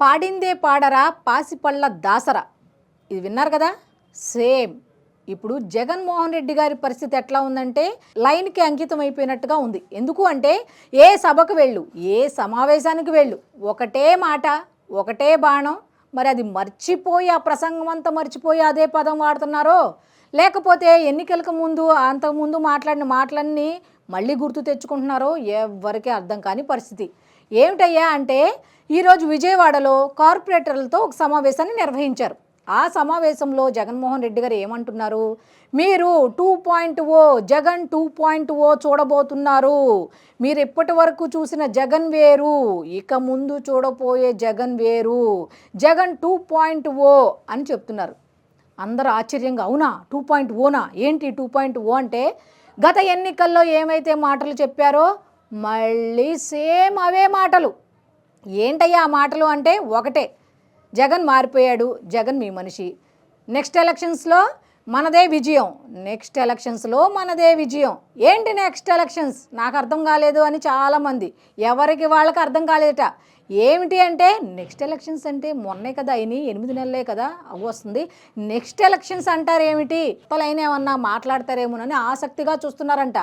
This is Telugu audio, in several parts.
పాడిందే పాడరా పాసిపళ్ళ దాసరా. ఇది విన్నారు కదా? సేమ్. ఇప్పుడు జగన్మోహన్ రెడ్డి గారి పరిస్థితి ఎట్లా ఉందంటే లైన్కి అంకితం అయిపోయినట్టుగా ఉంది. ఎందుకు అంటే ఏ సభకు వెళ్ళు ఏ సమావేశానికి వెళ్ళు. ఒకటే మాట ఒకటే బాణం. మరి అది మర్చిపోయి ఆ ప్రసంగం అంతా మర్చిపోయి అదే పదం వాడుతున్నారో? లేకపోతే ఎన్నికలకు ముందు అంతకుముందు మాట్లాడిన మాటలన్నీ మళ్ళీ గుర్తు తెచ్చుకుంటున్నారో? ఎవరికీ అర్థం కాని పరిస్థితి. ఏమిటయ్యా అంటే ఈరోజు విజయవాడలో కార్పొరేటర్లతో ఒక సమావేశాన్ని నిర్వహించారు. ఆ సమావేశంలో జగన్మోహన్ రెడ్డి గారు ఏమంటున్నారు? మీరు two point O Jagan two point O చూడబోతున్నారు. మీరు ఇప్పటి వరకు చూసిన జగన్ వేరు ఇక ముందు చూడబోయే జగన్ వేరు. జగన్ టూ పాయింట్ ఓ అని చెప్తున్నారు. అందరూ ఆశ్చర్యంగా అవునా? టూ పాయింట్ ఓనా ఏంటి టూ పాయింట్ ఓ అంటే? గత ఎన్నికల్లో ఏమైతే మాటలు చెప్పారో మళ్ళీ సేమ్ అవే మాటలు. ఏంటయ్యా ఆ మాటలు అంటే ఒకటే. జగన్ మారిపోయాడు జగన్ మీ మనిషి. నెక్స్ట్ ఎలక్షన్స్లో మనదే విజయం. నెక్స్ట్ ఎలక్షన్స్లో మనదే విజయం. ఏంటి నెక్స్ట్ ఎలక్షన్స్? నాకు అర్థం కాలేదు అని చాలామంది. ఎవరికి వాళ్ళకి అర్థం కాలేదట. ఏమిటి అంటే నెక్స్ట్ ఎలక్షన్స్ అంటే మొన్నే కదా అయినాయి ఎనిమిది నెలలే కదా అవి వస్తుంది. నెక్స్ట్ ఎలక్షన్స్ అంటారు ఏమిటి అయినా ఏమన్నా మాట్లాడతారేమోనని ఆసక్తిగా చూస్తున్నారంట.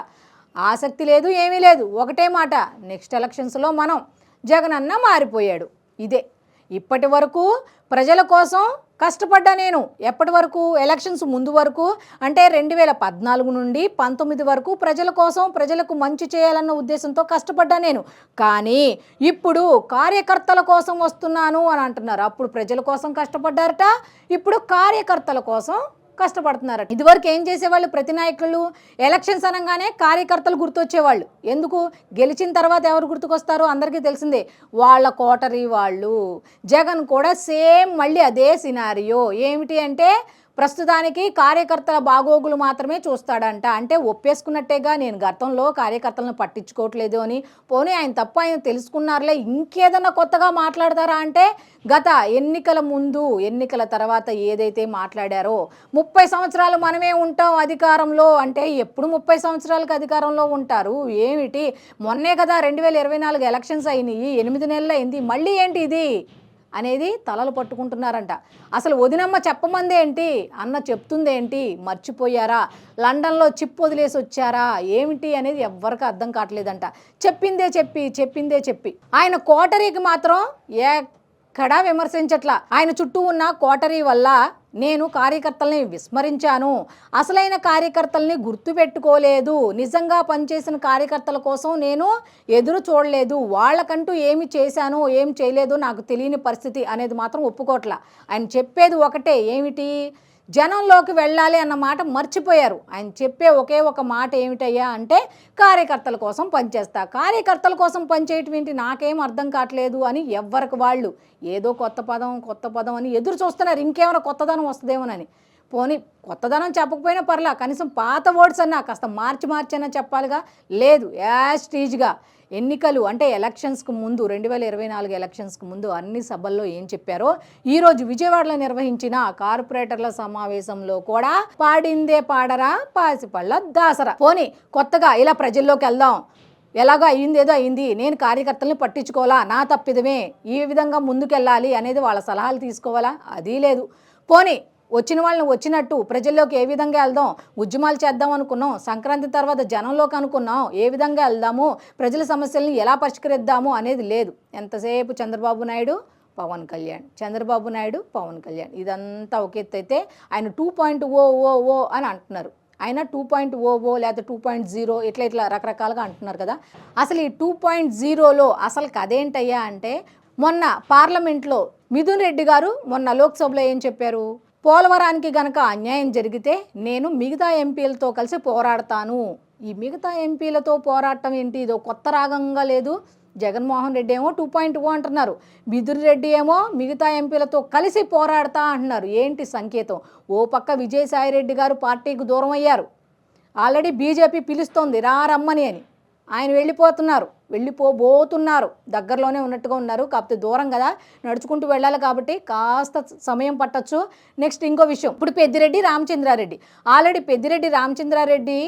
ఆసక్తి లేదు ఏమీ లేదు. ఒకటే మాట నెక్స్ట్ ఎలక్షన్స్లో మనం జగన్ అన్న మారిపోయాడు. ఇదే. ఇప్పటి వరకు ప్రజల కోసం కష్టపడ్డా నేను. ఎప్పటి వరకు? ఎలక్షన్స్ ముందు వరకు. అంటే రెండు వేల పద్నాలుగు నుండి పంతొమ్మిది వరకు ప్రజల కోసం ప్రజలకు మంచి చేయాలన్న ఉద్దేశంతో కష్టపడ్డా నేను. కానీ ఇప్పుడు కార్యకర్తల కోసం వస్తున్నాను అని అంటున్నారు. అప్పుడు ప్రజల కోసం కష్టపడ్డారట. ఇప్పుడు కార్యకర్తల కోసం కష్టపడుతున్నారు ఇదివరకు ఏం చేసేవాళ్ళు? ప్రతి నాయకులు ఎలక్షన్స్ అనగానే కార్యకర్తలు గుర్తొచ్చేవాళ్ళు. ఎందుకు? గెలిచిన తర్వాత ఎవరు గుర్తుకొస్తారో అందరికీ తెలిసిందే. వాళ్ళ కోటరీ వాళ్ళు. జగన్ కూడా సేమ్ మళ్ళీ అదే సినారియో. ఏమిటి అంటే ప్రస్తుతానికి కార్యకర్తల బాగోగులు మాత్రమే చూస్తాడంట. అంటే ఒప్పేసుకున్నట్టేగా నేను గతంలో కార్యకర్తలను పట్టించుకోవట్లేదు అని. పోనీ ఆయన తప్ప ఆయన తెలుసుకున్నారులే ఇంకేదన్నా కొత్తగా మాట్లాడతారా అంటే గత ఎన్నికల ముందు ఎన్నికల తర్వాత ఏదైతే మాట్లాడారో ముప్పై సంవత్సరాలు మనమే ఉంటాం అధికారంలో అంటే ఎప్పుడు ముప్పై సంవత్సరాలకు అధికారంలో ఉంటారు? ఏమిటి? మొన్నే కదా రెండు వేల ఇరవై నాలుగు ఎలక్షన్స్ అయినాయి ఎనిమిది నెలలు అయింది మళ్ళీ ఏంటి ఇది? అనేది తలలు పట్టుకుంటున్నారంట. అసలు వదినమ్మ చెప్పమందేంటి? అన్న చెప్తుందేంటి? మర్చిపోయారా? లండన్లో చిప్ వదిలేసి వచ్చారా? ఏమిటి అనేది ఎవ్వరికి అర్థం కావట్లేదంట. చెప్పిందే చెప్పి చెప్పిందే చెప్పి. ఆయన కోటరీకి మాత్రం ఏ ఎక్కడా విమర్శించట్లా. ఆయన చుట్టూ ఉన్న కోటరీ వల్ల నేను కార్యకర్తల్ని విస్మరించాను. అసలైన కార్యకర్తల్ని గుర్తుపెట్టుకోలేదు నిజంగా పనిచేసిన కార్యకర్తల కోసం నేను ఎదురు చూడలేదు. వాళ్ళకంటూ ఏమి చేశానో ఏం చేయలేదో నాకు తెలియని పరిస్థితి అనేది మాత్రం ఒప్పుకోవట్లా ఆయన చెప్పేది ఒకటే ఏమిటి? జనంలోకి వెళ్ళాలి అన్న మాట మర్చిపోయారు. ఆయన చెప్పే ఒకే ఒక మాట ఏమిటయ్యా అంటే కార్యకర్తల కోసం పనిచేస్తా. కార్యకర్తల కోసం పనిచేయటం ఏంటి? నాకేం అర్థం కావట్లేదు అని ఎవ్వరికి వాళ్ళు ఏదో కొత్త పదం కొత్త పదం అని ఎదురు చూస్తున్నారు. ఇంకేమైనా కొత్తదనం వస్తుందేమోనని. పోనీ కొత్తదనం చెప్పకపోయినా పర్లా కనీసం పాత ఓట్స్ అన్నా కాస్త మార్చి మార్చి అన్నా చెప్పాలిగా. లేదు యాజ్ టీజ్గా ఎన్నికలు అంటే ఎలక్షన్స్కు ముందు రెండు వేల ఇరవై నాలుగు ఎలక్షన్స్కు ముందు అన్ని సభల్లో ఏం చెప్పారో ఈరోజు విజయవాడలో నిర్వహించిన కార్పొరేటర్ల సమావేశంలో కూడా పాడిందే పాడరా పాసిపళ్ళ దాసరా. పోనీ కొత్తగా ఇలా ప్రజల్లోకి వెళ్దాం. ఎలాగో అయ్యింది ఏదో అయింది నేను కార్యకర్తలను పట్టించుకోవాలా నా తప్పిదమే ఈ విధంగా ముందుకెళ్ళాలి అనేది వాళ్ళ సలహాలు తీసుకోవాలా అది లేదు. పోనీ వచ్చిన వాళ్ళని వచ్చినట్టు ప్రజల్లోకి ఏ విధంగా వెళ్దాం ఉద్యమాలు చేద్దాం అనుకున్నాం సంక్రాంతి తర్వాత జనంలోకి అనుకున్నాం ఏ విధంగా వెళ్దాము ప్రజల సమస్యలను ఎలా పరిష్కరిద్దాము అనేది లేదు. ఎంతసేపు చంద్రబాబు నాయుడు పవన్ కళ్యాణ్. చంద్రబాబు నాయుడు పవన్ కళ్యాణ్. ఇదంతా ఒక ఎత్తు అయితే ఆయన టూ పాయింట్ ఓ ఓ ఓ అని అంటున్నారు. ఆయన టూ పాయింట్ ఓ ఓ లేదా టూ పాయింట్ జీరో ఇట్లా ఇట్లా రకరకాలుగా అంటున్నారు కదా. అసలు ఈ టూ పాయింట్ జీరోలో అసలు అదేంటయ్యా అంటే మొన్న పార్లమెంట్లో మిథున్ రెడ్డి గారు మొన్న లోక్సభలో ఏం చెప్పారు? పోలవరానికి గనక అన్యాయం జరిగితే నేను మిగతా ఎంపీలతో కలిసి పోరాడతాను. ఈ మిగతా ఎంపీలతో పోరాటం ఏంటి? ఇదో కొత్త రాగంగా లేదు. జగన్మోహన్ రెడ్డి ఏమో టూ పాయింట్ ఓ అంటున్నారు. బిదురు రెడ్డి ఏమో మిగతా ఎంపీలతో కలిసి పోరాడతా అంటున్నారు. ఏంటి సంకేతం? ఓ పక్క విజయసాయి రెడ్డి గారు పార్టీకి దూరం అయ్యారు. ఆల్రెడీ బీజేపీ పిలుస్తోంది రా రమ్మని అని. ఆయన వెళ్ళిపోతున్నారు వెళ్ళిపోబోతున్నారు. దగ్గరలోనే ఉన్నట్టుగా ఉన్నారు. కాకపోతే దూరం కదా నడుచుకుంటూ వెళ్ళాలి కాబట్టి కాస్త సమయం పట్టొచ్చు. నెక్స్ట్ ఇంకో విషయం. ఇప్పుడు పెద్దిరెడ్డి రామచంద్రారెడ్డి. ఆల్రెడీ పెద్దిరెడ్డి రామచంద్రారెడ్డి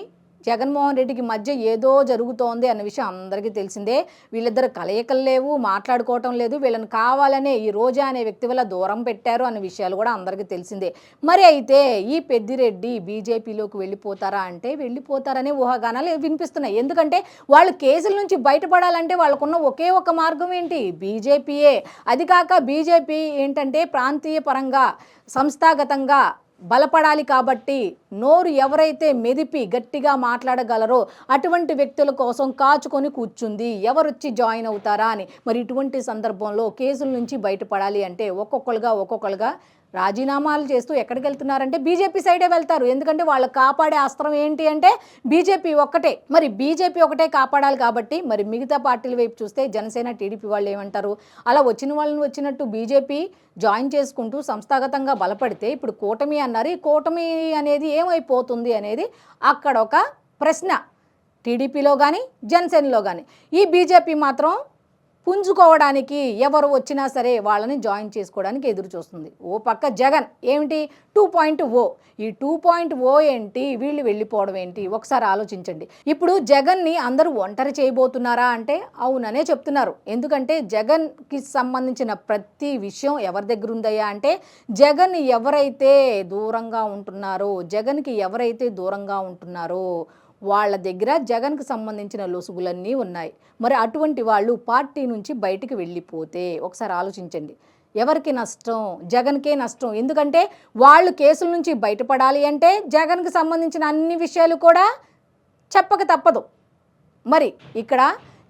జగన్మోహన్ రెడ్డికి మధ్య ఏదో జరుగుతోంది అన్న విషయం అందరికీ తెలిసిందే. వీళ్ళిద్దరు కలయికలు లేవు మాట్లాడుకోవటం లేదు. వీళ్ళని కావాలనే ఈ రోజా అనే వ్యక్తి వల్ల దూరం పెట్టారు అన్న విషయాలు కూడా అందరికీ తెలిసిందే. మరి అయితే ఈ పెద్దిరెడ్డి బీజేపీలోకి వెళ్ళిపోతారా అంటే వెళ్ళిపోతారనే ఊహాగానాలు వినిపిస్తున్నాయి. ఎందుకంటే వాళ్ళు కేసుల నుంచి బయటపడాలంటే వాళ్ళకున్న ఒకే ఒక మార్గం ఏంటి? బీజేపీయే. అది కాక బీజేపీ ఏంటంటే ప్రాంతీయ పరంగా సంస్థాగతంగా బలపడాలి కాబట్టి నోరు ఎవరైతే మెదిపి గట్టిగా మాట్లాడగలరో అటువంటి వ్యక్తుల కోసం కాచుకొని కూర్చుంది. ఎవరొచ్చి జాయిన్ అవుతారా అని. మరి ఇటువంటి సందర్భంలో కేసుల నుంచి బయటపడాలి అంటే ఒక్కొక్కరుగా ఒక్కొక్కరుగా రాజీనామాలు చేస్తూ ఎక్కడికి వెళ్తున్నారంటే బీజేపీ సైడే వెళ్తారు. ఎందుకంటే వాళ్ళు కాపాడే అస్త్రం ఏంటి అంటే బీజేపీ ఒక్కటే. మరి బీజేపీ ఒకటే కాపాడాలి కాబట్టి మరి మిగతా పార్టీల వైపు చూస్తే జనసేన టీడీపీ వాళ్ళు ఏమంటారు? అలా వచ్చిన వాళ్ళని వచ్చినట్టు బీజేపీ జాయిన్ చేసుకుంటూ సంస్థాగతంగా బలపడితే ఇప్పుడు కూటమి అన్నారు. ఈ కూటమి అనేది ఏమైపోతుంది అనేది అక్కడ ఒక ప్రశ్న. టీడీపీలో కానీ జనసేనలో కానీ ఈ బీజేపీ మాత్రం పుంజుకోవడానికి ఎవరు వచ్చినా సరే వాళ్ళని జాయిన్ చేసుకోవడానికి ఎదురు చూస్తుంది ఓ పక్క జగన్ ఏమిటి? Two point O. ఈ టూ పాయింట్ ఓ ఏంటి? వీళ్ళు వెళ్ళిపోవడం ఏంటి? ఒకసారి ఆలోచించండి. ఇప్పుడు జగన్ని అందరూ ఒంటరి చేయబోతున్నారా అంటే అవుననే చెప్తున్నారు. ఎందుకంటే జగన్కి సంబంధించిన ప్రతి విషయం ఎవరి దగ్గర ఉందయ్యా అంటే జగన్ ఎవరైతే దూరంగా ఉంటున్నారో జగన్కి ఎవరైతే దూరంగా ఉంటున్నారో వాళ్ళ దగ్గర జగన్కి సంబంధించిన లొసుగులన్నీ ఉన్నాయి. మరి అటువంటి వాళ్ళు పార్టీ నుంచి బయటికి వెళ్ళిపోతే ఒకసారి ఆలోచించండి. ఎవరికి నష్టం? జగన్కే నష్టం. ఎందుకంటే వాళ్ళు కేసుల నుంచి బయటపడాలి అంటే జగన్కి సంబంధించిన అన్ని విషయాలు కూడా చెప్పక తప్పదు. మరి ఇక్కడ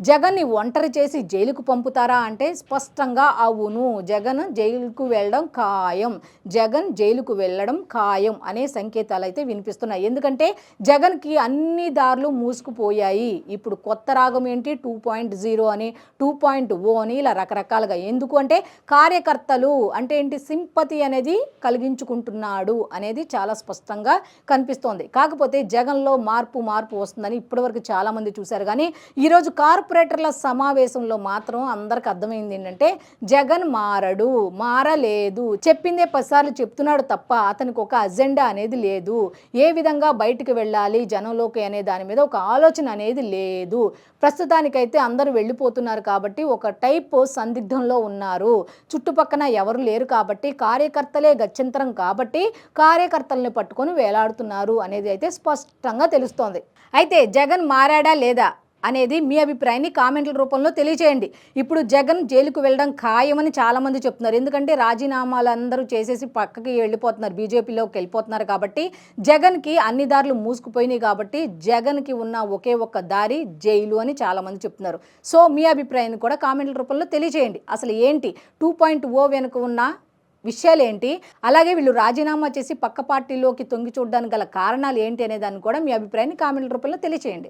జగన్ని ఒంటరి చేసి జైలుకు పంపుతారా అంటే స్పష్టంగా అవును. జగన్ జైలుకు వెళ్ళడం ఖాయం. జగన్ జైలుకు వెళ్ళడం ఖాయం అనే సంకేతాలు అయితే వినిపిస్తున్నాయి. ఎందుకంటే జగన్కి అన్ని దారులు మూసుకుపోయాయి. ఇప్పుడు కొత్త రాగం ఏంటి? టూ పాయింట్ జీరో అని టూ పాయింట్ ఓ అని ఇలా రకరకాలుగా. ఎందుకు అంటే కార్యకర్తలు అంటే ఏంటి? సింపతి అనేది కలిగించుకుంటున్నాడు అనేది చాలా స్పష్టంగా కనిపిస్తోంది. కాకపోతే జగన్లో మార్పు మార్పు వస్తుందని ఇప్పటివరకు చాలామంది చూశారు. కానీ ఈరోజు కార్పొరేటర్ల సమావేశంలో మాత్రం అందరికి అర్థమైంది ఏంటంటే జగన్ మారడు మారలేదు. చెప్పిందే పదిసార్లు చెప్తున్నాడు తప్ప అతనికి ఒక అజెండా అనేది లేదు. ఏ విధంగా బయటికి వెళ్ళాలి జనంలోకి అనే దాని మీద ఒక ఆలోచన అనేది లేదు. ప్రస్తుతానికైతే అందరూ వెళ్ళిపోతున్నారు కాబట్టి ఒక టైప్ సందిగ్ధంలో ఉన్నారు. చుట్టుపక్కన ఎవరు లేరు కాబట్టి కార్యకర్తలే గత్యంతరం కాబట్టి కార్యకర్తలను పట్టుకొని వేలాడుతున్నారు అనేది అయితే స్పష్టంగా తెలుస్తోంది. అయితే జగన్ మారాడా లేదా? అనేది మీ అభిప్రాయాన్ని కామెంట్ల రూపంలో తెలియజేయండి ఇప్పుడు జగన్ జైలుకు వెళ్ళడం ఖాయమని చాలామంది చెప్తున్నారు. ఎందుకంటే రాజీనామాలు అందరూ చేసేసి పక్కకి వెళ్ళిపోతున్నారు. బీజేపీలోకి వెళ్ళిపోతున్నారు కాబట్టి జగన్కి అన్ని దారులు మూసుకుపోయినాయి కాబట్టి జగన్కి ఉన్న ఒకే ఒక్క దారి జైలు అని చాలామంది చెప్తున్నారు. సో మీ అభిప్రాయాన్ని కూడా కామెంట్ల రూపంలో తెలియజేయండి అసలు ఏంటి? టూ పాయింట్ ఓ వెనుక ఉన్న విషయాలు ఏంటి అలాగే వీళ్ళు రాజీనామా చేసి పక్క పార్టీలోకి తొంగి చూడడానికి గల కారణాలు ఏంటి అనే దాన్ని కూడా మీ అభిప్రాయాన్ని కామెంట్ల రూపంలో తెలియచేయండి.